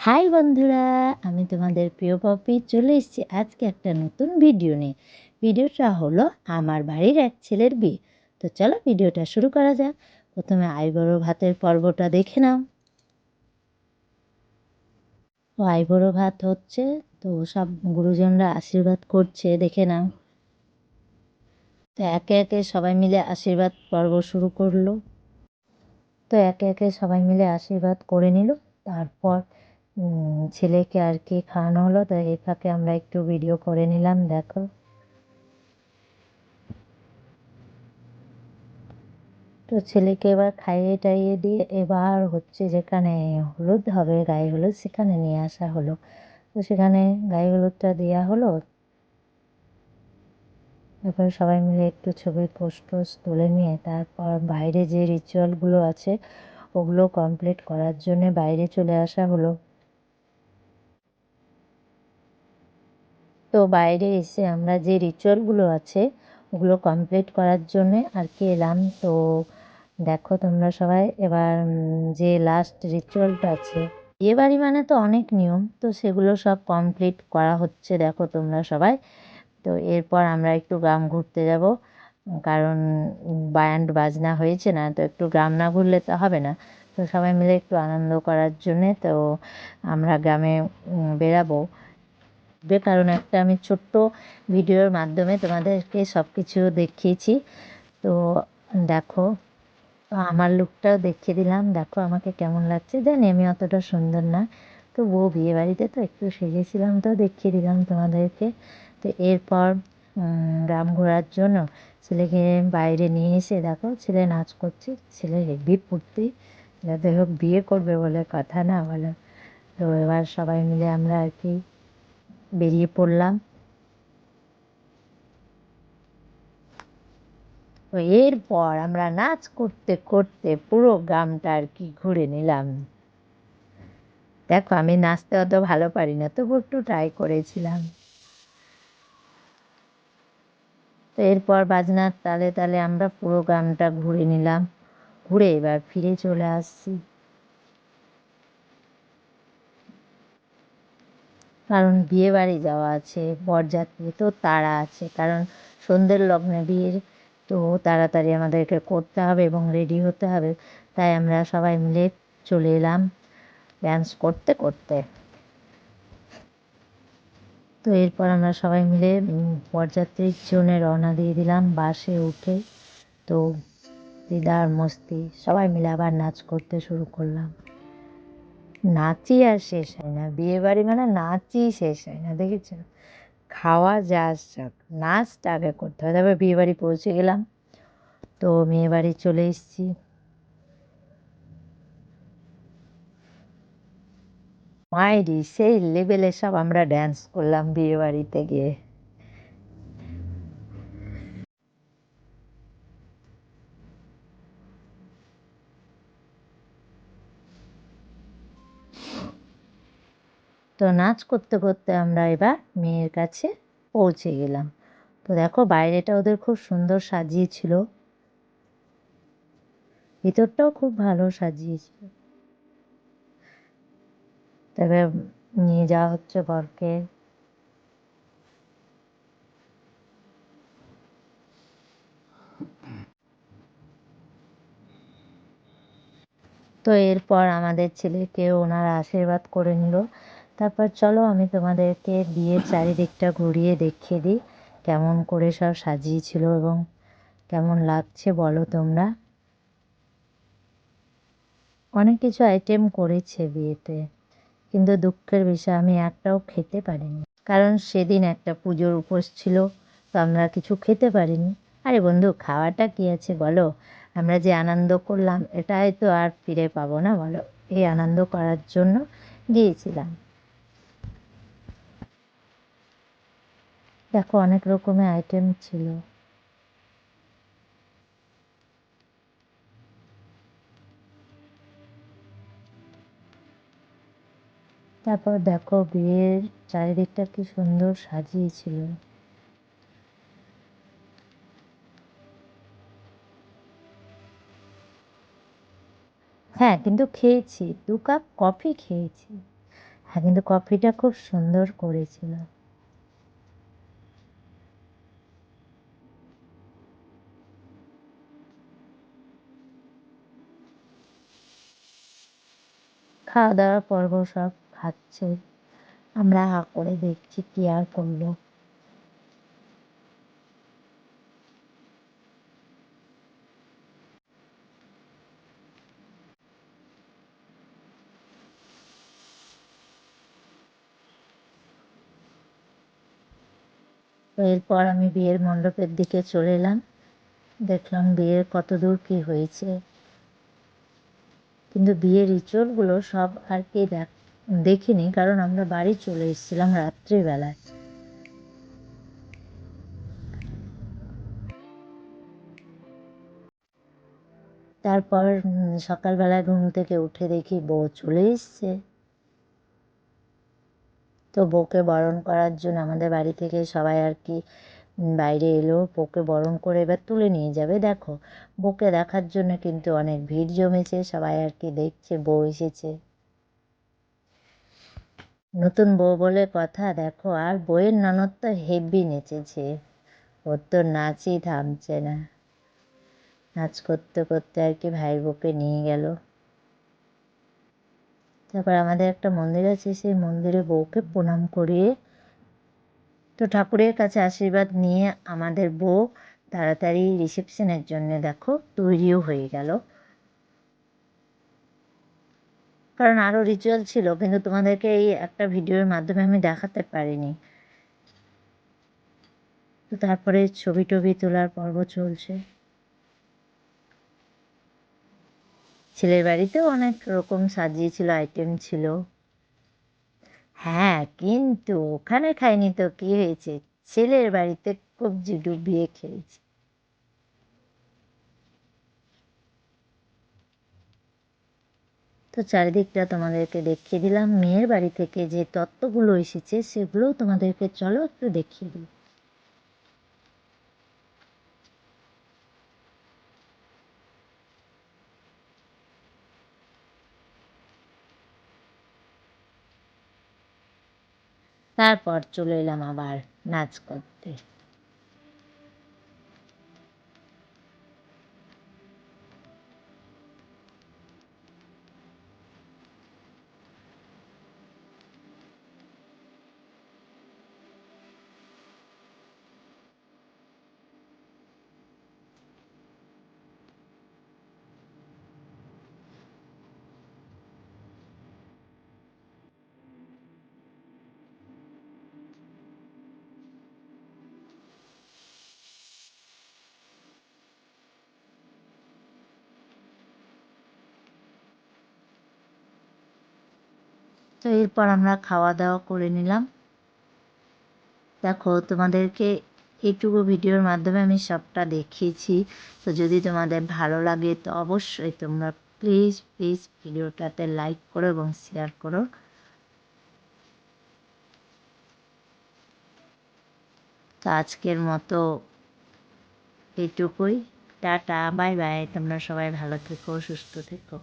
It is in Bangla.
হাই বন্ধুরা, আমি তোমাদের প্রিয় পপি চলে এসেছি আজকে একটা নতুন ভিডিও নিয়ে। ভিডিওটা হলো আমার বাড়ির এক ছেলের বিয়ে। তো চলো ভিডিওটা শুরু করা যাক। প্রথমে আইবড়ো ভাতের পর্বটা দেখে নাও। ও আইবড়ো ভাত হচ্ছে, তো সব গুরুজনরা আশীর্বাদ করছে, দেখে নাও। তো একে একে সবাই মিলে আশীর্বাদ পর্ব শুরু করল। তো একে একে সবাই মিলে আশীর্বাদ করে নিল। তারপর ছেলেকে আর কি খাওয়ানো হলো, তো এই ফাঁকে আমরা একটু ভিডিও করে নিলাম, দেখো। তো ছেলেকে এবার খাইয়ে টাইয়ে দিয়ে এবার হচ্ছে যেখানে হলুদ হবে, গায়ে হলুদ, সেখানে নিয়ে আসা হলো। তো সেখানে গায়ে হলুদটা দেওয়া হলো। তারপর সবাই মিলে একটু ছবির পোস্ট টোস্ট তুলে নিয়ে তারপর বাইরে যে রিচুয়ালগুলো আছে, ওগুলো কমপ্লিট করার জন্যে বাইরে চলে আসা হলো। তো বাইরে এসে আমরা যে রিচুয়ালগুলো আছে, ওগুলো কমপ্লিট করার জন্যে আর কি এলাম। তো দেখো তোমরা সবাই, এবার যে লাস্ট রিচুয়ালটা আছে, বিয়ে বাড়ি মানে তো অনেক নিয়ম, তো সেগুলো সব কমপ্লিট করা হচ্ছে দেখো তোমরা সবাই। তো এরপর আমরা একটু গ্রাম ঘুরতে যাব, কারণ ব্যান্ড বাজনা হয়েছে না, তো একটু গ্রাম না ঘুরলে তো হবে না। তো সবাই মিলে একটু আনন্দ করার জন্যে তো আমরা গ্রামে বেরাবো কারণ একটা আমি ছোট্ট ভিডিওর মাধ্যমে তোমাদেরকে সব কিছু দেখিয়েছি। তো দেখো আমার লুকটাও দেখিয়ে দিলাম। দেখো আমাকে কেমন লাগছে। জানি আমি অতটা সুন্দর না তো বিয়ে বাড়িতে তো একটু সেজেছিলাম তো দেখিয়ে দিলাম তোমাদেরকে। তো এরপর গ্রাম ঘোরার জন্য ছেলেকে বাইরে নিয়ে এসে দেখো, ছেলে নাচ করছে, ছেলে হেভি ফুর্তি। যাতে হোক বিয়ে করবে বলে কথা না বলো। তো এবার সবাই মিলে আমরা আর কি বেরিয়ে পড়লাম। তো এরপর আমরা নাচ করতে করতে পুরো গ্রামটা আর কি ঘুরে নিলাম। দেখো, আমি নাচতে অত ভালো পারি না, তবু একটু ট্রাই করেছিলাম। তো এরপর বাজনার তালে তালে আমরা পুরো গ্রামটা ঘুরে নিলাম। ঘুরে এবার ফিরে চলে আসছি। কারণ বিয়ে বাড়ি যাওয়া আছে, বরযাত্রী, তো তারা আছে। কারণ সন্ধ্যের লগ্নে বিয়ের, তো তাড়াতাড়ি আমাদেরকে করতে হবে এবং রেডি হতে হবে। তাই আমরা সবাই মিলে চলে এলাম ড্যান্স করতে করতে। তো এরপর আমরা সবাই মিলে বরযাত্রীর জন্যে রওনা দিয়ে দিলাম বাসে উঠে। তো দিদার, মস্তি সবাই মিলে আবার নাচ করতে শুরু করলাম। নাচই আর শেষ হয় না বিয়ে বাড়ি মানে নাচই শেষ হয় না, দেখেছ? খাওয়া যা যাক, নাচটা আগে করতে হয়, তারপর বিয়ে বাড়ি পৌঁছে গেলাম। তো মেয়ে বাড়ি চলে এসেছি। মায়েরই সেই লেভেলে সব আমরা ড্যান্স করলাম বিয়ে বাড়িতে গিয়ে। তো নাচ করতে করতে আমরা এবার মেয়ের কাছে পৌঁছে গেলাম। তো দেখো বাইরেটা ওদের খুব সুন্দর সাজিয়েছিল। ভিতরটাও খুব ভালো সাজিয়েছিল। তবে নিয়ে যাওয়া হচ্ছে বরকে। তো এরপর আমাদের ছেলেকে ওনারা আশীর্বাদ করে নিল। তারপর চলো আমি তোমাদেরকে বিয়ের চারিদিকটা ঘুরিয়ে দেখিয়ে দিই, কেমন করে সব সাজিয়েছিল এবং কেমন লাগছে বলো তোমরা। অনেক কিছু আইটেম করেছে বিয়েতে, কিন্তু দুঃখের বিষয় আমি একটাও খেতে পারিনি। কারণ সেদিন একটা পুজোর উপোস ছিল, তো আমরা কিছু খেতে পারিনি। আরে বন্ধু, খাওয়াটা কী আছে বলো? আমরা যে আনন্দ করলাম, এটাই তো আর ফিরে পাবো না বলো। এই আনন্দ করার জন্য গিয়েছিলাম দেখো, অনেক রকমের আইটেম ছিল। তারপর দেখো, বিয়ের চারিদিকটা কি সুন্দর সাজিয়েছিল। হ্যাঁ কিন্তু খেয়েছি। দু কাপ কফি খেয়েছি। হ্যাঁ কিন্তু কফিটা খুব সুন্দর করেছিল। খাওয়া দাওয়ার পর্ব সব খাচ্ছে। আমরা হা করে দেখছি কি আর করল। এরপর আমি বিয়ের মণ্ডপের দিকে চলে এলাম। দেখলাম বিয়ের কত দূর কী হয়েছে। কিন্তু বিয়ের ইচড়গুলো সব আর কি দেখ, দেখিনি কারণ আমরা বাড়ি চলে এসেছিলাম রাত্রিবেলায়। তারপর সকালবেলায় ঘুম থেকে উঠে দেখি বউ চলে এসছে। তো বউকে বরণ করার জন্য আমাদের বাড়ি থেকে সবাই আর কি বাইরে এলো, বউকে বরণ করে এবার তুলে নিয়ে যাবে, দেখো। বউকে দেখার জন্য কিন্তু অনেক ভিড় জমেছে, সবাই আর কি দেখছে, বউ এসেছে। নতুন বউ বলে কথা, দেখো, আর বইয়ের ননদ তো হেভি নেচেছে। ওর তো নাচই থামছে না। নাচ করতে করতে আর কি ভাই বউকে নিয়ে গেল। তারপর আমাদের একটা মন্দির আছে, সেই মন্দিরে বউকে প্রণাম করিয়ে তো ঠাকুরের কাছে আশীর্বাদ নিয়ে আমাদের বউ তাড়াতাড়ি রিসেপশনের জন্য দেখো তৈরিও হয়ে গেল। কারণ আরও রিচুয়াল ছিল, কিন্তু তোমাদেরকে এই একটা ভিডিওর মাধ্যমে আমি দেখাতে পারিনি। তো তারপরে ছবি টবি তোলার পর্ব চলছে। ছেলের বাড়িতেও অনেক রকম সাজিয়েছিল আইটেম ছিল। হ্যাঁ কিন্তু ওখানে খাইনি তো কি হয়েছে? ছেলের বাড়িতে কবজি ডুবিয়ে খেয়েছি। তো চারিদিকটা তোমাদেরকে দেখিয়ে দিলাম। মেয়ের বাড়ি থেকে যে তত্ত্বগুলো এসেছে, সেগুলোও তোমাদেরকে চলো একটু দেখিয়ে দিই। তারপর চলে এলাম আবার নাচ করতে। তো এরপর আমরা খাওয়া দাওয়া করে নিলাম। দেখো, তোমাদেরকে এইটুকু ভিডিওর মাধ্যমে আমি সবটা দেখিয়েছি। তো যদি তোমাদের ভালো লাগে, তো অবশ্যই তোমরা প্লিজ প্লিজ ভিডিওটাতে লাইক করো এবং শেয়ার করো। তো আজকের মতো এইটুকুই টাটা বাই বাই তোমরা সবাই ভালো থেকো, সুস্থ থেকো।